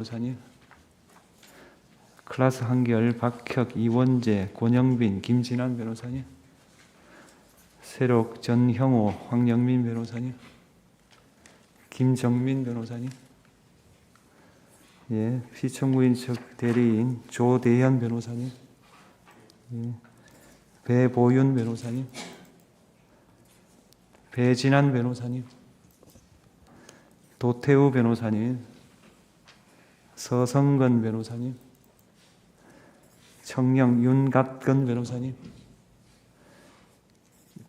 변호사님, 클라스 한결, 박혁, 이원재, 권영빈, 김진환 변호사님, 새록, 전형호, 황영민 변호사님, 김정민 변호사님, 예, 피청구인 측 대리인 조대현 변호사님, 예, 배보윤 변호사님, 배진환 변호사님, 도태우 변호사님, 서성건 변호사님, 청령 윤갑근 변호사님,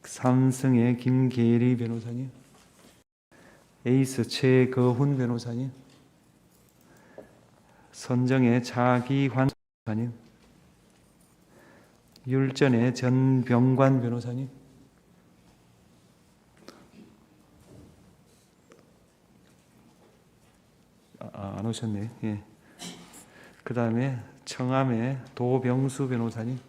삼성의 김계리 변호사님, 에이스 최거훈 변호사님, 선정의 차기환 변호사님, 율전의 전병관 변호사님, 아, 안 오셨네. 예. 그 다음에 청암의 도병수 변호사님,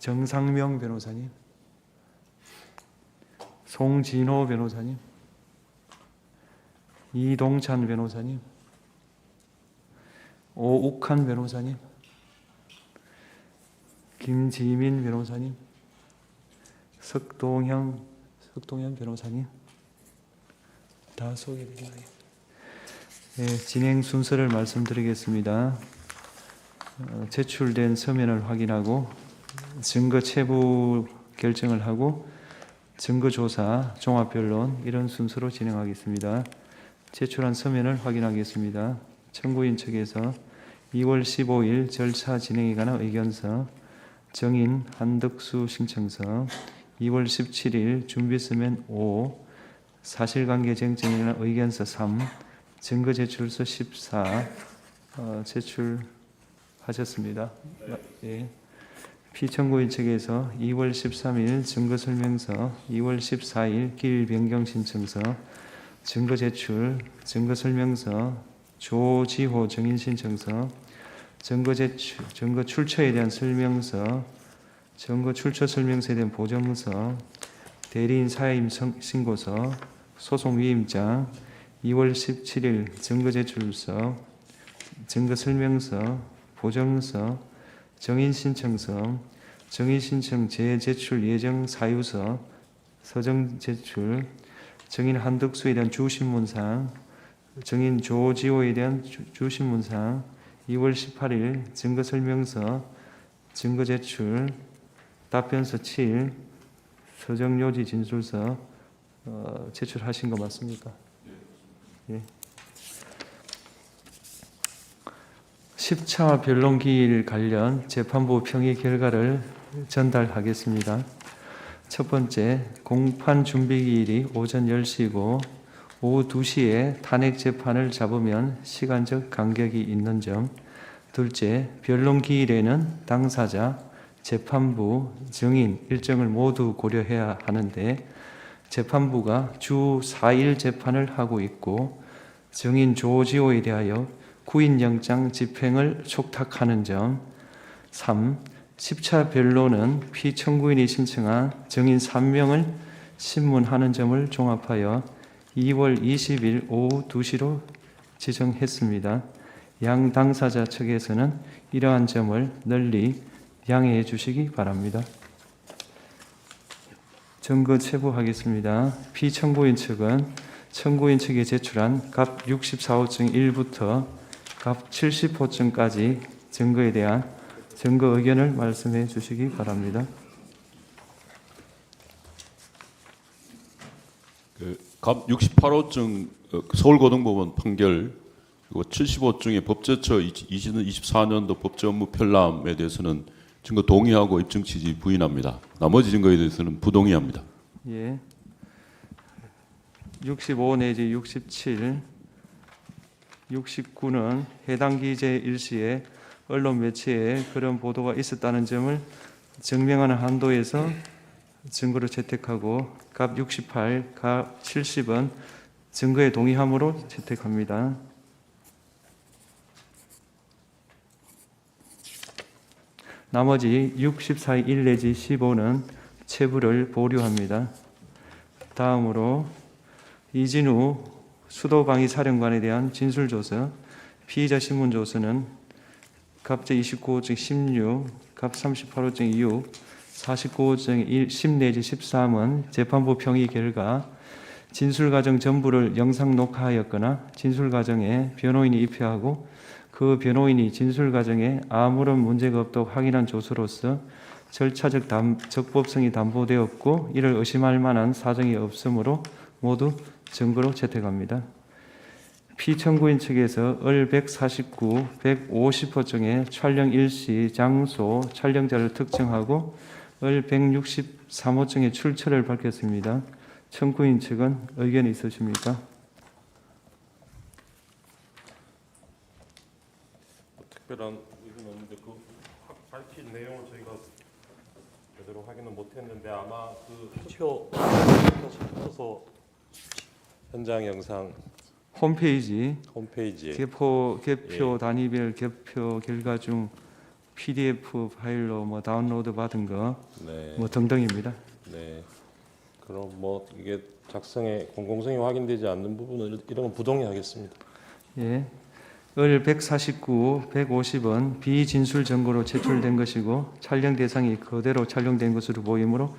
정상명 변호사님, 송진호 변호사님, 이동찬 변호사님, 오욱한 변호사님, 김지민 변호사님, 석동형 석동현 변호사님 다 소개드리나요? 네, 진행 순서를 말씀드리겠습니다. 어, 제출된 서면을 확인하고 증거 체부 결정을 하고 증거 조사, 종합 변론 이런 순서로 진행하겠습니다. 제출한 서면을 확인하겠습니다. 청구인 측에서 2월 15일 절차 진행에 관한 의견서, 정인 한덕수 신청서, 2월 17일 준비 서면 5, 사실관계 관한 의견서 3, 증거 제출서 14 어, 제출하셨습니다. 예. 피청구인 측에서 2월 13일 증거 설명서, 2월 14일 길 변경 신청서, 증거 제출, 증거 설명서, 조지호 정인 신청서, 증거 제출, 증거 출처에 대한 설명서, 증거 출처 설명서에 대한 보정서, 대리인 사임 성- 신고서, 소송 위임장, 2월 17일 증거 제출서, 증거 설명서, 보정서, 정인 신청서, 정인 신청 재제출 예정 사유서, 서정 제출, 정인 한덕수에 대한 주신문상, 정인 조지호에 대한 주- 주신문상, 2월 18일 증거 설명서, 증거 제출, 답변서 7, 서정 요지 진술서 어, 제출하신 거 맞습니까? 예. 10차 변론 기일 관련 재판부 평의 결과를 전달하겠습니다. 첫 번째, 공판 준비 기일이 오전 10시고 오후 2시에 탄핵 재판을 잡으면 시간적 간격이 있는 점. 둘째, 변론 기일에는 당사자, 재판부, 증인 일정을 모두 고려해야 하는데 재판부가 주 4일 재판을 하고 있고 증인 조지호에 대하여 구인영장 집행을 촉탁하는 점 3. 10차 변론은 피청구인이 신청한 증인 3명을 신문하는 점을 종합하여 2월 20일 오후 2시로 지정했습니다. 양 당사자 측에서는 이러한 점을 널리 양해해 주시기 바랍니다. 증거 체부하겠습니다. 피청구인 측은 청구인 측에 제출한 갑 64호증 1부터 갑 70호증까지 증거에 대한 증거 의견을 말씀해 주시기 바랍니다. 갑 68호증 어, 서울고등법원 판결 그리고 75호증의 법제처 2024년도 법제 업무 편람에 대해서는 증거 동의하고 입증 취지 부인합니다. 나머지 증거에 대해서는 부동의합니다. 예. 65 내지 67, 69는 해당 기재 일시에 언론 매체에 그런 보도가 있었다는 점을 증명하는 한도에서 증거를 채택하고 갑 68, 갑 70은 증거에 동의함으로 채택합니다. 나머지 64, 1 내지 15는 체부를 보류합니다. 다음으로 이진우 수도방위 사령관에 대한 진술 조서, 피의자 신문 조서는 갑 제 29호증 16, 갑 38호증 6, 49호증 1, 10 내지 13은 재판부 평의 결과 진술 과정 전부를 영상 녹화하였거나 진술 과정에 변호인이 입회하고 그 변호인이 진술 과정에 아무런 문제가 없다고 확인한 조서로서 절차적 담, 적법성이 담보되었고 이를 의심할 만한 사정이 없으므로 모두 증거로 채택합니다. 피청구인 측에서 을 149, 150호증의 촬영 일시, 장소, 촬영자를 특정하고 을 163호증의 출처를 밝혔습니다. 청구인 측은 의견이 있으십니까? 특별한 의견은 없는데 그 확- 밝힌 내용을 저희가 제대로 확인은 못했는데 아마 그 투표 투표소 현장 영상 홈페이지 홈페이지에 개표 개표 단위별 개표 결과 중 PDF 파일로 뭐 다운로드 받은 거 뭐 네, 등등입니다. 네. 그럼 뭐 이게 작성에 공공성이 확인되지 않는 부분은 이런 건 부동의하겠습니다. 예. 을 149, 150은 비진술 증거로 제출된 것이고 촬영 대상이 그대로 촬영된 것으로 보이므로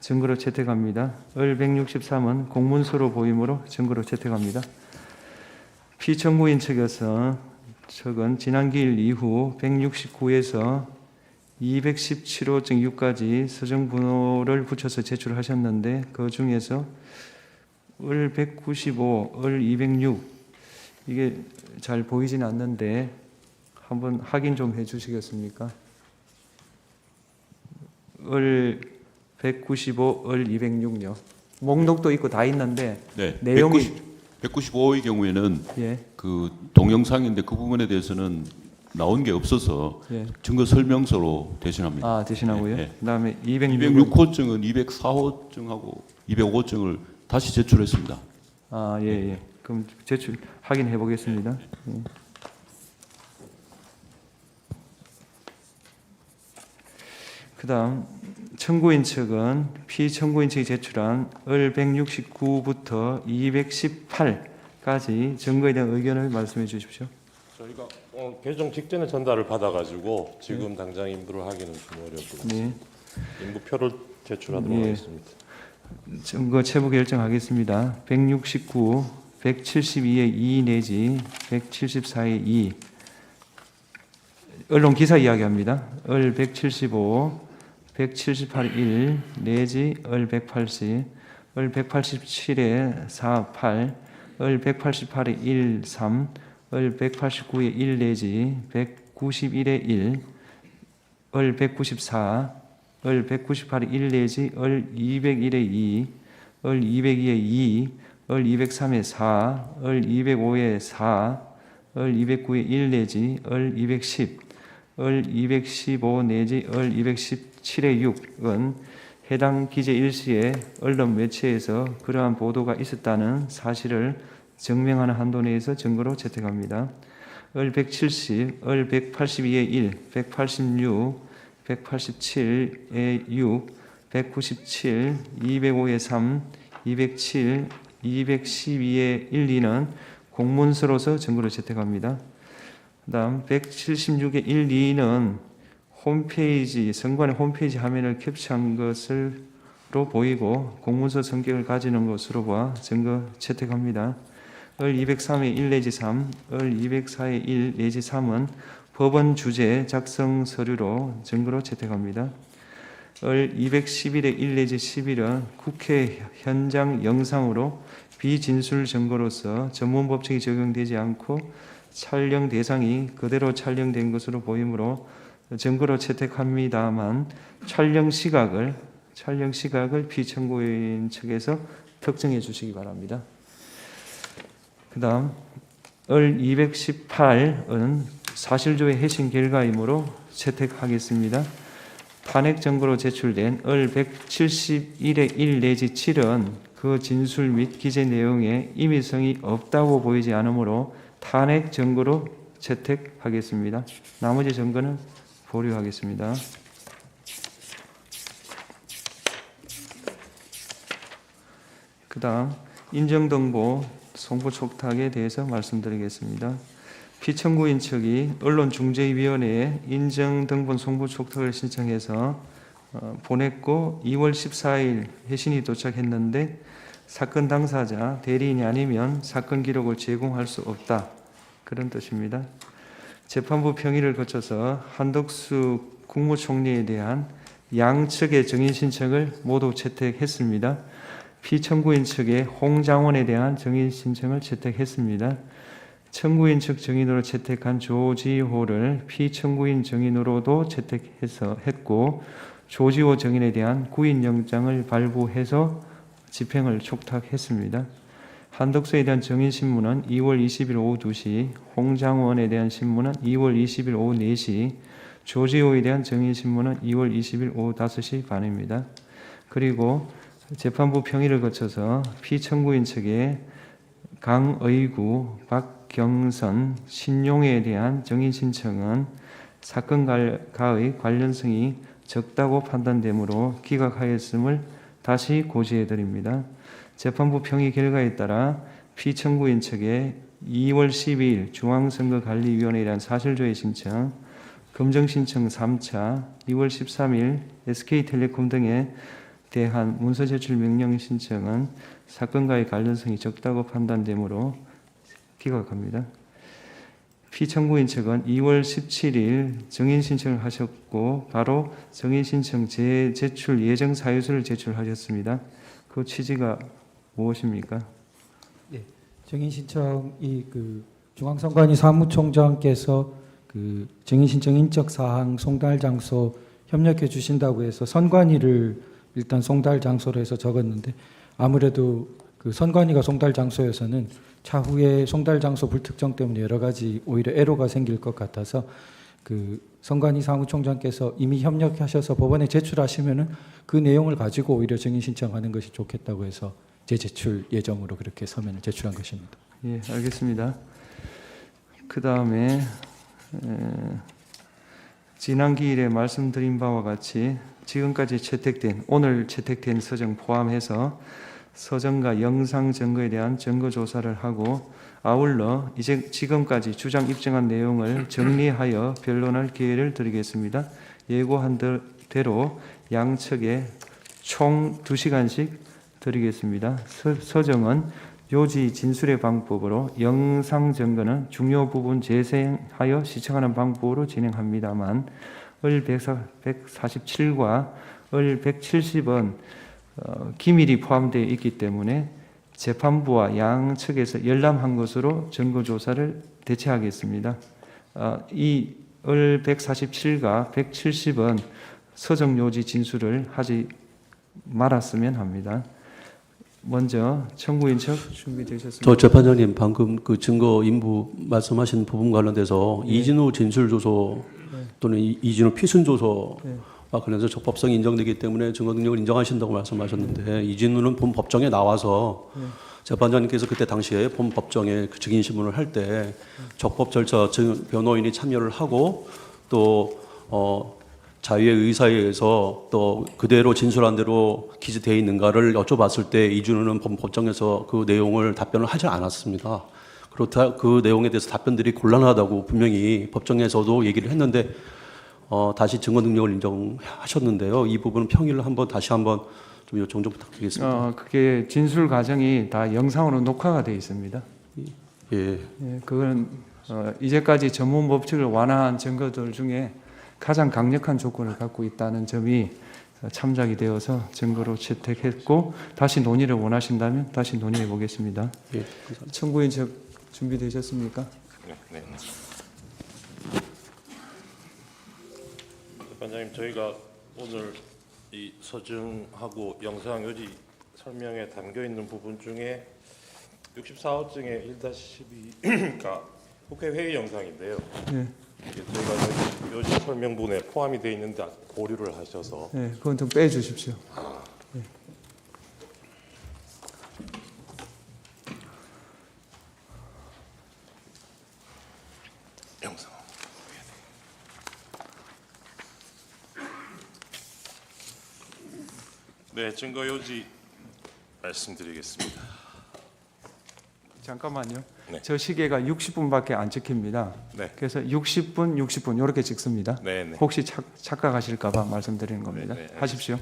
증거로 채택합니다. 을 163은 공문서로 보이므로 증거로 채택합니다. 피청구인 측에서 측은 지난 기일 이후 169에서 217호 증 6까지 서정 번호를 붙여서 제출하셨는데 그 중에서 을 195, 을 206 이게 잘 보이진 않는데 한번 확인 좀 해주시겠습니까? 을 195, 을 206요. 목록도 있고 다 있는데 네. 내용이 195의 경우에는 예, 그 동영상인데 그 부분에 대해서는 나온 게 없어서 예. 증거 설명서로 대신합니다. 아 대신하고요. 네, 네. 그다음에 206. 206 호증은 204호증하고 205호증을 다시 제출했습니다. 아 예, 예. 그럼 제출 확인해 보겠습니다. 예. 그다음 청구인 측은 피청구인 측이 제출한 을 169부터 218까지 증거에 대한 의견을 말씀해 주십시오. 저희가 오늘 개정 직전에 전달을 받아가지고 지금 당장 인부를 하기는 좀 어렵고 네. 인부표를 제출하도록 예. 하겠습니다. 증거 체부 결정하겠습니다. 169, 172의 2 내지 174의 2. 언론 기사 이야기합니다. 을 175, 178의 1 내지 을 180, 을 187의 4, 8, 을 188의 1, 3, 을 189의 1 내지 191의 1, 을 194, 을 198의 1 내지 을 201의 2, 을 202의 2, 을 203의 4, 을 205의 4, 을 209의 1 내지 을 210, 을 215 내지 을 217의 6은 해당 기재 일시에 언론 매체에서 그러한 보도가 있었다는 사실을 증명하는 한도 내에서 증거로 채택합니다. 을 170, 을 182의 1, 186, 187의 6, 197, 205의 3, 207, 212의 1, 2는 공문서로서 증거로 채택합니다. 그다음 176의 1, 2는 홈페이지 선관위 홈페이지 화면을 캡처한 것으로 보이고 공문서 성격을 가지는 것으로 봐 증거 채택합니다. 을 203의 1 내지 3, 을 204의 1 내지 3은 법원 주재 작성 서류로 증거로 채택합니다. 을 211의 1 내지 11은 국회 현장 영상으로 비진술 증거로서 전문 법칙이 적용되지 않고 촬영 대상이 그대로 촬영된 것으로 보이므로 증거로 채택합니다만 촬영 시각을 촬영 시각을 피청구인 측에서 특정해 주시기 바랍니다. 그다음 을 218은 사실조회 해신 결과이므로 채택하겠습니다. 탄핵 정보로 제출된 을 171의 1 내지 7은 그 진술 및 기재 내용에 임의성이 없다고 보이지 않으므로 탄핵 정보로 채택하겠습니다. 나머지 증거는 보류하겠습니다. 그 다음 인정등보 송부 촉탁에 대해서 말씀드리겠습니다. 피청구인 측이 언론중재위원회에 인정 등본 송부 촉탁을 신청해서 어, 보냈고 2월 14일 회신이 도착했는데 사건 당사자 대리인이 아니면 사건 기록을 제공할 수 없다 그런 뜻입니다. 재판부 평의를 거쳐서 한덕수 국무총리에 대한 양측의 정인 신청을 모두 채택했습니다. 피청구인 측의 홍장원에 대한 정인 신청을 채택했습니다. 청구인 측 정인으로 채택한 조지호를 피청구인 정인으로도 채택해서 했고 조지호 정인에 대한 구인 영장을 발부해서 집행을 촉탁했습니다. 한덕수에 대한 정인 신문은 2월 20일 오후 2시, 홍장원에 대한 신문은 2월 20일 오후 4시, 조지호에 대한 정인 신문은 2월 20일 오후 5시 반입니다. 그리고 재판부 평의를 거쳐서 피청구인 측에 강의구, 박 경선, 신용에 대한 정인 신청은 사건과의 관련성이 적다고 판단되므로 기각하였음을 다시 고지해 드립니다. 재판부 평의 결과에 따라 피청구인 측에 2월 12일 중앙선거관리위원회에 대한 사실조회 신청, 검정 신청 3차, 2월 13일 SK텔레콤 등에 대한 문서 제출 명령 신청은 사건과의 관련성이 적다고 판단되므로 기각합니다. 피청구인 측은 2월 17일 정인 신청을 하셨고 바로 정인 신청 재제출 예정 사유서를 제출하셨습니다. 그 취지가 무엇입니까? 정인 신청이 그 중앙선관위 사무총장께서 그 정인 신청 인적 사항 송달 장소 협력해 주신다고 해서 선관위를 일단 송달 장소로 해서 적었는데 아무래도 그 선관위가 송달 장소여서는 차후에 송달 장소 불특정 때문에 여러 가지 오히려 애로가 생길 것 같아서 그 선관위 사무총장께서 이미 협력하셔서 법원에 제출하시면은 그 내용을 가지고 오히려 정인 신청하는 것이 좋겠다고 해서 재제출 예정으로 그렇게 서면을 제출한 것입니다. 예, 알겠습니다. 그 다음에 지난 기일에 말씀드린 바와 같이 지금까지 채택된 오늘 채택된 서정 포함해서 서정과 영상 증거에 대한 증거 조사를 하고 아울러 이제 지금까지 주장 입증한 내용을 정리하여 변론할 기회를 드리겠습니다. 예고한 대로 양측에 총 2시간씩 드리겠습니다. 서, 서정은 요지 진술의 방법으로 영상 증거는 중요 부분 재생하여 시청하는 방법으로 진행합니다만 을 147과 을 170은 어, 기밀이 포함되어 있기 때문에 재판부와 양 측에서 열람한 것으로 증거 조사를 대체하겠습니다. 어, 이을 147과 170은 서정 요지 진술을 하지 말았으면 합니다. 먼저 청구인 측 준비되셨습니까? 저 재판장님 방금 그 증거 인부 말씀하신 부분 관련돼서 이진우 진술 조서 또는 이- 이진우 피순 조서 네. 와 관련해서 적법성이 인정되기 때문에 증거 능력을 인정하신다고 말씀하셨는데 이진우는 본 법정에 나와서 재판장님께서 그때 당시에 본 법정에 그 증인 신문을 할 때 적법 절차 증 변호인이 참여를 하고 또 어, 자유의 의사에 의해서 또 그대로 진술한 대로 기재되어 있는가를 여쭤봤을 때 이준우는 본 법정에서 그 내용을 답변을 하지 않았습니다. 그렇다 그 내용에 대해서 답변들이 곤란하다고 분명히 법정에서도 얘기를 했는데 어, 다시 증거 능력을 인정하셨는데요. 이 부분은 평일을 한번 다시 한번 좀 요청 좀 부탁드리겠습니다. 어, 그게 진술 과정이 다 영상으로 녹화가 되어 있습니다. 예. 예, 그건 어, 이제까지 전문 법칙을 완화한 증거들 중에 가장 강력한 조건을 갖고 있다는 점이 어, 참작이 되어서 증거로 채택했고 다시 논의를 원하신다면 다시 논의해 보겠습니다. 예. 청구인 측 준비되셨습니까? 네, 네. 재판장님 저희가 오늘 이 서증하고 영상 요지 설명에 담겨 있는 부분 중에 64호증의 1-12가 국회 회의 영상인데요. 네, 이게 저희가 요지, 설명분에 포함이 되어 있는데 보류를 하셔서 네, 그건 좀 빼주십시오. 영상. 네, 증거 요지 말씀드리겠습니다. 잠깐만요. 네. 저 시계가 60분밖에 안 찍힙니다. 네. 그래서 60분, 60분 이렇게 찍습니다. 네, 네. 혹시 착, 착각하실까봐 말씀드리는 겁니다. 네, 네, 하십시오.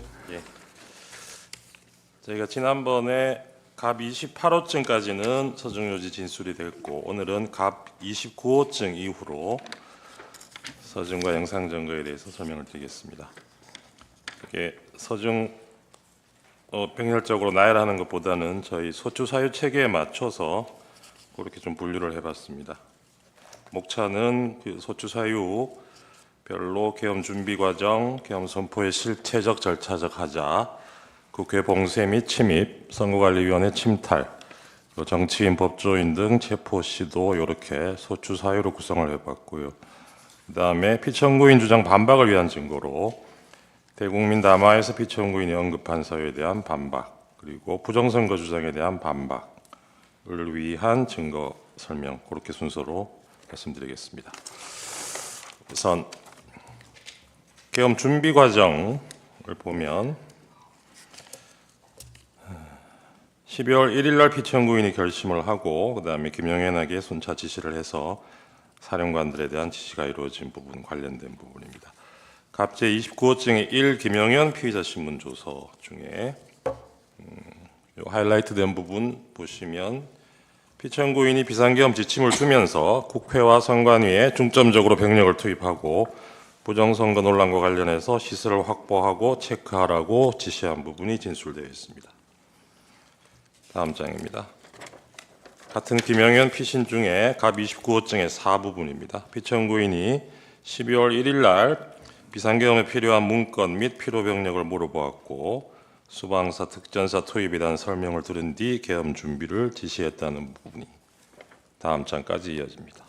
저희가 지난번에 갑 28호증까지는 서중요지 진술이 됐고 오늘은 갑 29호증 이후로 서중과 영상 증거에 대해서 설명을 드리겠습니다. 이게 서중 어, 병렬적으로 나열하는 것보다는 저희 소추 사유 체계에 맞춰서 그렇게 좀 분류를 해봤습니다. 목차는 그 소추 사유 별로 계엄 준비 과정, 계엄 선포의 실체적 절차적 하자, 국회 봉쇄 및 침입, 선거관리위원회 침탈, 또 정치인, 법조인 등 체포 시도 이렇게 소추 사유로 구성을 해봤고요. 그다음에 피청구인 주장 반박을 위한 증거로 대국민 담화에서 피청구인이 언급한 사유에 대한 반박, 그리고 부정선거 주장에 대한 반박을 위한 증거 설명 그렇게 순서로 말씀드리겠습니다. 우선 계엄 준비 과정을 보면 12월 1일 날 피청구인이 결심을 하고 그다음에 김영현에게 순차 지시를 해서 사령관들에 대한 지시가 이루어진 부분 관련된 부분입니다. 갑제 29호증의 1 김영현 피의자 신문 조서 중에 음, 요 하이라이트된 부분 보시면 피청구인이 비상계엄 지침을 주면서 국회와 선관위에 중점적으로 병력을 투입하고 부정선거 논란과 관련해서 시설을 확보하고 체크하라고 지시한 부분이 진술되어 있습니다. 다음 장입니다. 같은 김영현 피신 중에 갑 29호증의 4부분입니다. 피청구인이 12월 1일 날 비상계엄에 필요한 문건 및 필요 병력을 물어보았고 수방사 특전사 투입에 대한 설명을 들은 뒤 계엄 준비를 지시했다는 부분이 다음 장까지 이어집니다.